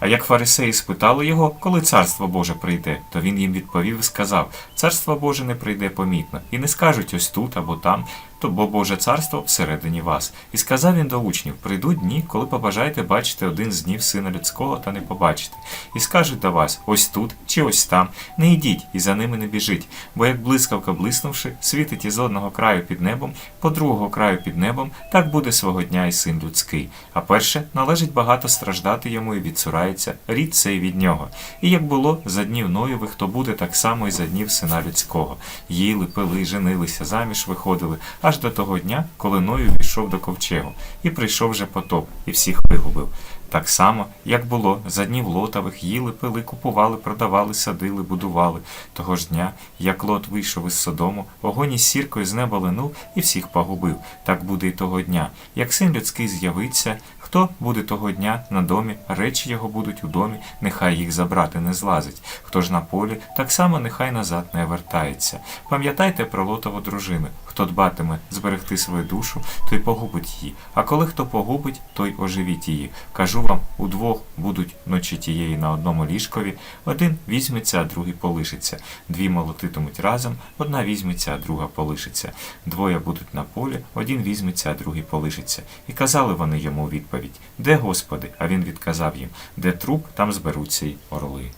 А як фарисеї спитали його, коли царство Боже прийде, то він їм відповів і сказав: Царство Боже не прийде помітно, і не скажуть ось тут або там, то бо Боже царство всередині вас. І сказав він до учнів: прийдуть дні, коли побажаєте бачити один з днів сина людського та не побачите. І скажуть до вас: ось тут чи ось там. Не йдіть і за ними не біжіть, бо як блискавка блиснувши, світить із одного краю під небом, по другого краю під небом, так буде свого дня і син людський. А перше належить багато страждати йому і відсурається рід цей від нього. І як було за днів Ноєвих, то буде так само і за днів сина людського. Їли, пили, женилися, заміж виходили, аж до того дня, коли Ною війшов до ковчегу, і прийшов же потоп, і всіх вигубив. Так само, як було за днів лотових, їли, пили, купували, продавали, садили, будували. Того ж дня, як лот вийшов із Содому, огонь із сіркою з неба линув і всіх погубив. Так буде й того дня. Як син людський з'явиться, хто буде того дня на домі, речі його будуть у домі, нехай їх забрати не злазить. Хто ж на полі, так само нехай назад не вертається. Пам'ятайте про лотову дружину. Хто дбатиме зберегти свою душу, той погубить її. А коли хто погубить, той оживіть її. Кажу вам, удвох будуть ночі тієї на одному ліжкові, один візьметься, а другий полишиться. Дві молотитимуть разом, одна візьметься, а друга полишиться. Двоє будуть на полі, один візьметься, а другий полишиться. І казали вони йому у відповідь: Де Господи? А він відказав їм: Де труп, там зберуться й орли.